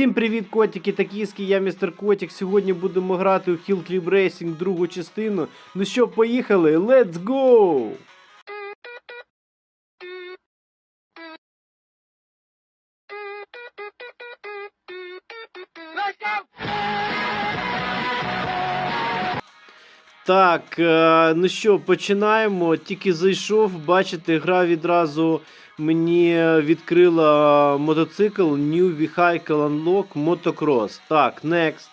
Всім привіт, котики та кіски, я містер Котик. Сьогодні будемо грати у Hill Clip Racing другу частину. Ну що, поїхали? Let's go! Так, е, ну що, починаємо. Тільки зайшов, бачите, гра відразу мені відкрила мотоцикл New Vehicle Unlock Motocross. Так, next.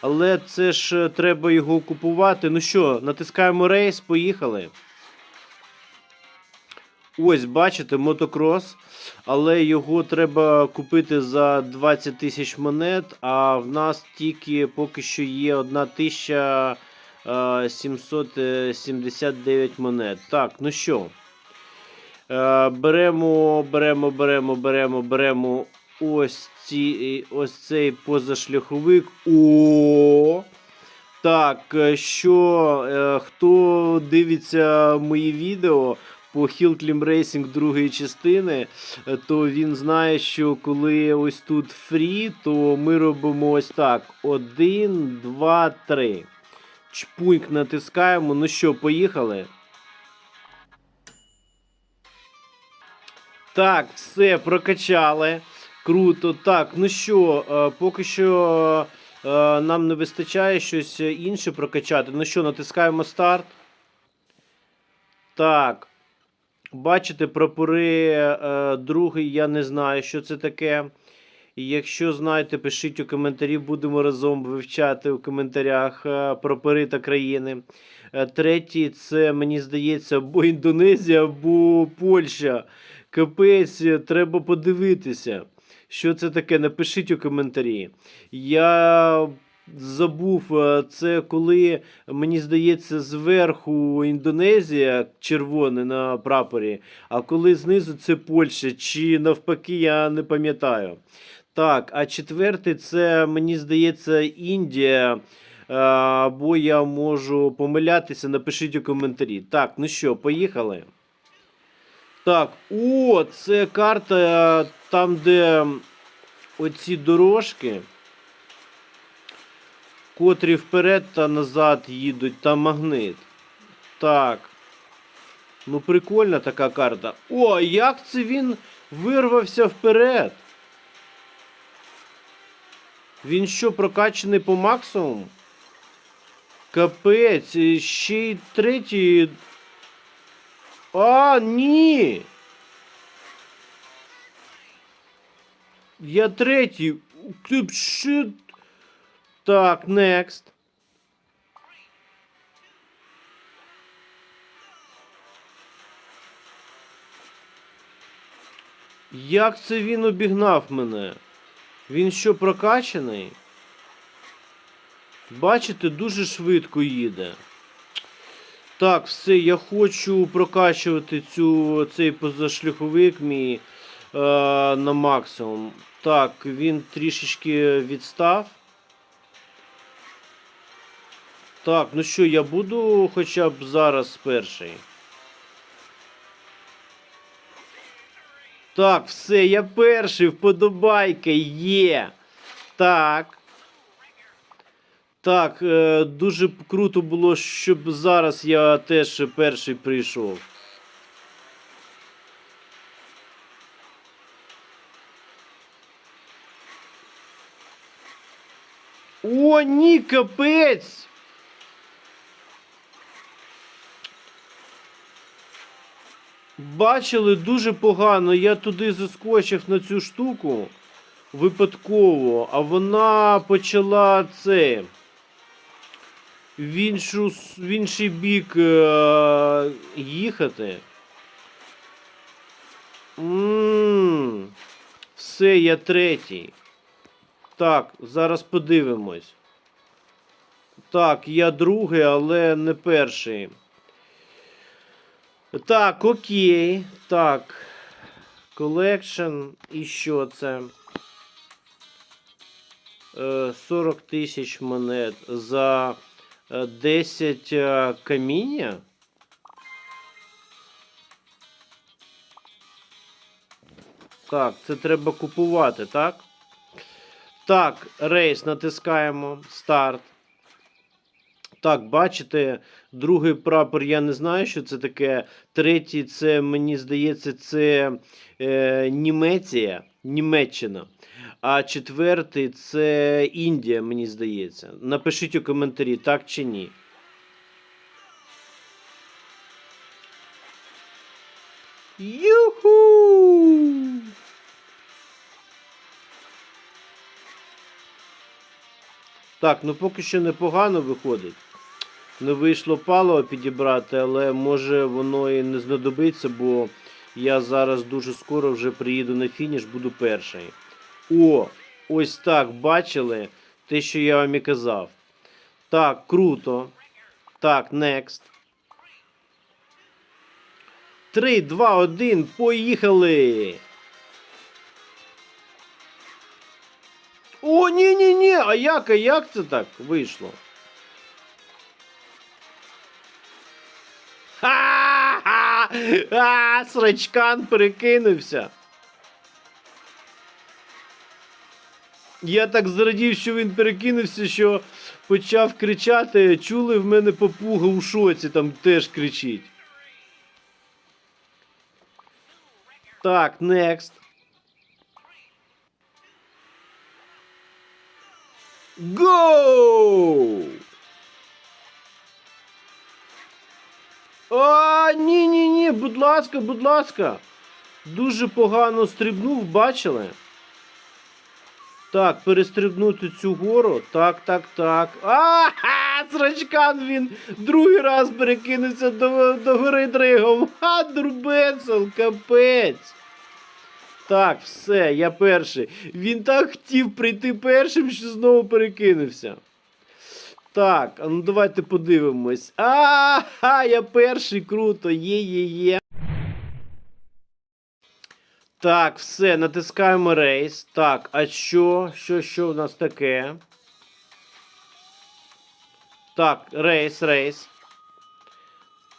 Але це ж е, треба його купувати. Ну що, натискаємо рейс, поїхали. Ось, бачите, мотокрос. Але його треба купити за 20 тисяч монет, а в нас тільки поки що є 1779 монет. Так, ну що. Е, Беремо, беремо, беремо, беремо, беремо ось, ці, ось цей позашляховик. О! Так, е, що е, хто дивиться мої відео по Hill Climb Racing другої частини, е, то він знає, що коли ось тут фрі, то ми робимо ось так: 1, 2, 3. Чпуньк натискаємо. Ну що, поїхали? Так, все, прокачали. Круто. Так, ну що, е, поки що е, нам не вистачає щось інше прокачати. Ну що, натискаємо старт. Так. Бачите, прапори е, другий, я не знаю, що це таке. Якщо знаєте, пишіть у коментарі, будемо разом вивчати у коментарях е, прапори та країни. Е, Третій, це, мені здається, або Індонезія, або Польща. Капець, е, треба подивитися. Що це таке? Напишіть у коментарі. Я забув, це коли, мені здається, зверху Індонезія червоне на прапорі, а коли знизу це Польща, чи навпаки, я не пам'ятаю. Так, а четвертий це, мені здається, Індія. е, Або я можу помилятися, напишіть у коментарі. Так, ну що, поїхали. Так, о, це карта е, там, де оці дорожки, котрі вперед та назад їдуть, там магнит. Так. Ну, прикольна така карта. О, як це він вирвався вперед? Він що, прокачаний по максимуму? Капець, ще й третій. А, ні. Я третій. Так, next. Як це він обігнав мене? Він що прокачаний? Бачите, дуже швидко їде. Так, все, я хочу прокачувати цю, цей позашляховик мій е, на максимум. Так, він трішечки відстав. Так, ну що, я буду хоча б зараз перший. Так, все, я перший, вподобайка є. Так. Так, е, дуже круто було, щоб зараз я теж перший прийшов. О, ні, капець! Бачили дуже погано. Я туди заскочив на цю штуку випадково, а вона почала це. В, іншу, в інший бік е- їхати. м Все, я третій. Так, зараз подивимось. Так, я другий, але не перший. Так, окей. Так. Collection. І що це? Е, 40 тисяч монет за е, 10 е, каміння. Так, це треба купувати, так? Так, рейс натискаємо. Старт. Так, бачите, другий прапор я не знаю, що це таке. Третій, це, мені здається, це е, Німеція, Німеччина. А четвертий це Індія, мені здається. Напишіть у коментарі, так чи ні. Юху! Так, ну поки що непогано виходить. Не вийшло паливо підібрати, але може воно і не знадобиться, бо я зараз дуже скоро вже приїду на фініш, буду перший. О, ось так, бачили те, що я вам і казав. Так, круто. Так, next. 3, 2, 1, поїхали! О, ні-ні-ні, а як, а як це так вийшло? Ха-ха! Срачкан перекинувся. Я так зрадів, що він перекинувся, що почав кричати. Чули в мене попуга у шоці, там теж кричить. Так, next. Go! А, ні, ні, ні, будь ласка, будь ласка. Дуже погано стрибнув, бачили? Так, перестрибнути цю гору. Так, так, так. А-ха! Срачкан він другий раз перекинувся до, до гори дригом. Ха, дурбецел, капець. Так, все, я перший. Він так хотів прийти першим, що знову перекинувся. Так, ну давайте подивимось. А, я перший, круто, є-є-є. Так, все, натискаємо рейс. Так, а що? Що, що в нас таке? Так, рейс, рейс.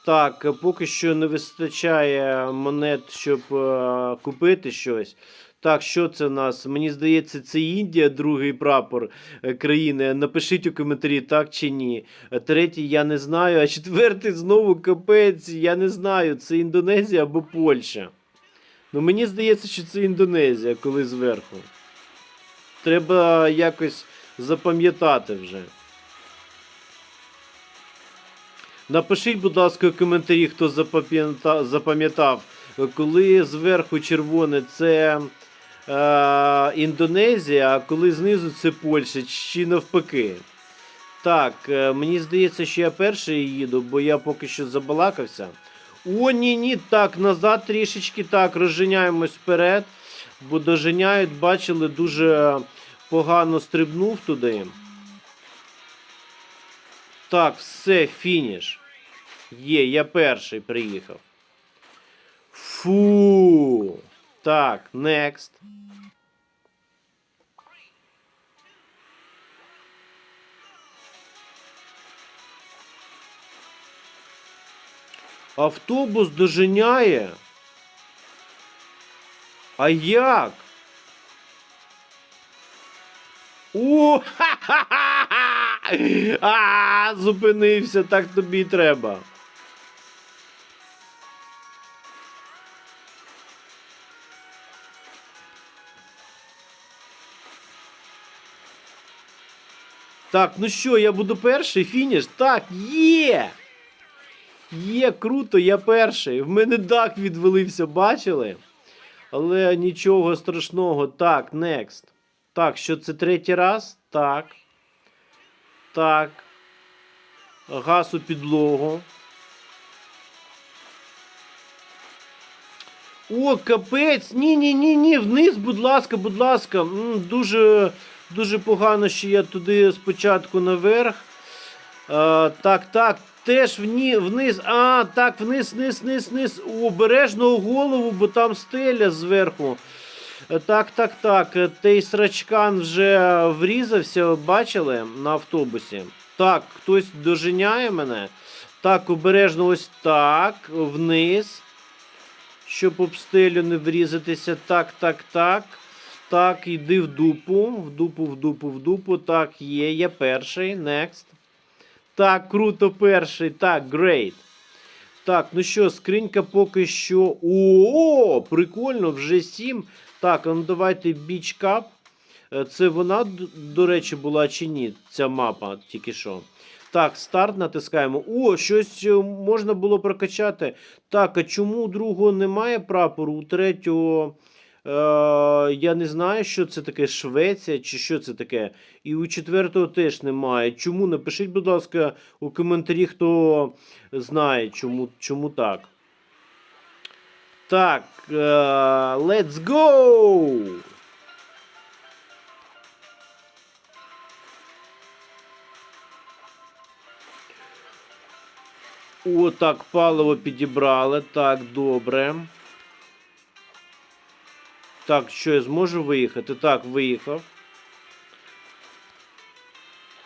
Так, поки що не вистачає монет, щоб е, купити щось. Так, що це в нас? Мені здається, це Індія, другий прапор е, країни. Напишіть у коментарі, так чи ні. Е, Третій я не знаю, а четвертий знову капець, я не знаю, це Індонезія або Польща. Ну мені здається, що це Індонезія, коли зверху. Треба якось запам'ятати вже. Напишіть, будь ласка, у коментарі, хто запам'ятав, коли зверху червоне це е, Індонезія, а коли знизу це Польща, чи навпаки. Так, е, мені здається, що я перший їду, бо я поки що забалакався. О, ні, ні, так, назад трішечки, так, розженяємось вперед, бо доженяють, бачили, дуже погано стрибнув туди. Так, все, фініш. Є, я перший приїхав. Фу. Так, next. Автобус доженяє. А як? О, ха-ха-ха! А, зупинився, так тобі треба. Так, ну що, я буду перший фініш? Так, є! Є, круто, я перший. В мене дах відвалився, бачили? Але нічого страшного. Так, next. Так, що це третій раз? Так. Так. Газ у підлогу. О, капець! Ні, ні, вниз, будь ласка, будь ласка. Дуже, дуже погано, що я туди спочатку наверх. А, так, так, теж вні, вниз. А, так, вниз, вниз, вниз, вниз. Обережно голову, бо там стеля зверху. Е, Так, так, так. е, Той срачкан вже врізався, бачили на автобусі. Так, хтось доженяє мене. Так, обережно ось так, вниз. Щоб об стелю не врізатися. Так, так, так. Так, йди в дупу, в дупу, в дупу, в дупу. Так, є, я перший. Next. Так, круто, перший. Так, great. Так, ну що, скринька поки що. О, прикольно, вже 7. Так, ну давайте Cup. Е, Це вона, до речі, була чи ні? Ця мапа тільки що. Так, старт натискаємо. О, щось е, можна було прокачати. Так, а чому у другого немає прапору? У третього. Е, я не знаю, що це таке Швеція чи що це таке. І у четвертого теж немає. Чому? Напишіть, будь ласка, у коментарі, хто знає, чому, чому так. Так, е, let's go! О, так, паливо підібрали. Так, добре. Так, що я зможу виїхати? Так, виїхав.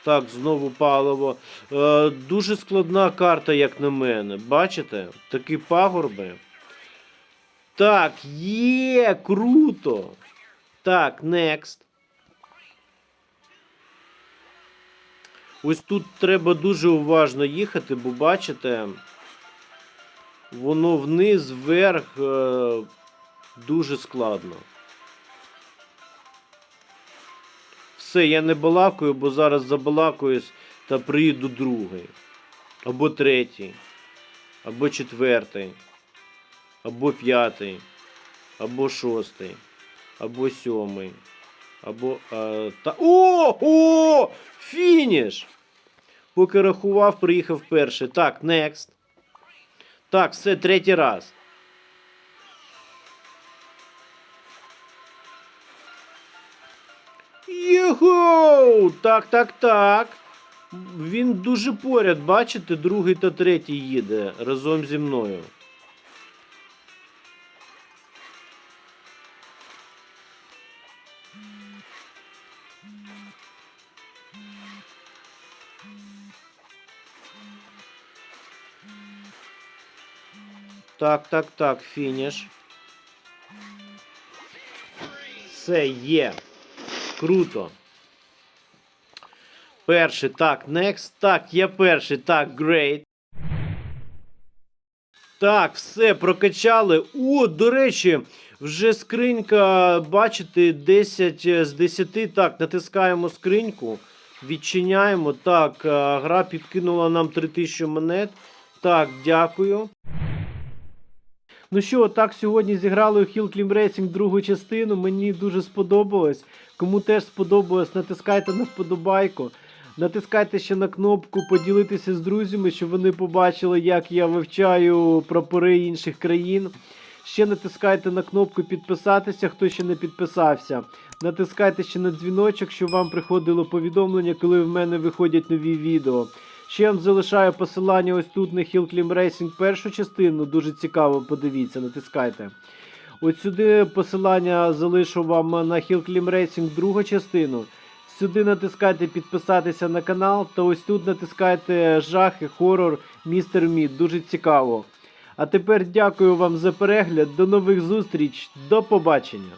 Так, знову паливо. Е, дуже складна карта, як на мене. Бачите? Такі пагорби. Так, є, круто. Так, next. Ось тут треба дуже уважно їхати, бо бачите, воно вниз, вверх е, дуже складно. Все, я не балакаю, бо зараз забалакаюсь та приїду другий. Або третій, або четвертий, або п'ятий, або шостий, або сьомий. Або. Е, та... О! О! Фініш! Поки рахував, приїхав перший. Так, next. Так, все, третій раз. Єгоу! Так, так, так. Він дуже поряд, бачите, другий та третій їде разом зі мною. Так, так, так, фініш. Все є. Круто. Перший. Так, next. Так, я перший. Так, great. Так, все, прокачали. О, до речі, вже скринька, бачите, 10 з 10. Так, натискаємо скриньку. Відчиняємо. Так, гра підкинула нам 3000 монет. Так, дякую. Ну що, так сьогодні зіграли у Hill Climb Racing другу частину. Мені дуже сподобалось. Кому теж сподобалось, натискайте на вподобайку. Натискайте ще на кнопку поділитися з друзями, щоб вони побачили, як я вивчаю прапори інших країн. Ще натискайте на кнопку підписатися, хто ще не підписався. Натискайте ще на дзвіночок, щоб вам приходило повідомлення, коли в мене виходять нові відео. Ще я вам залишаю посилання ось тут на Hill Climb Racing першу частину. Дуже цікаво, подивіться, натискайте. От сюди посилання залишу вам на Hill Climb Racing другу частину. Сюди натискайте підписатися на канал, та ось тут натискайте жахи, хорор, містер Мід. Дуже цікаво. А тепер дякую вам за перегляд. До нових зустріч. До побачення.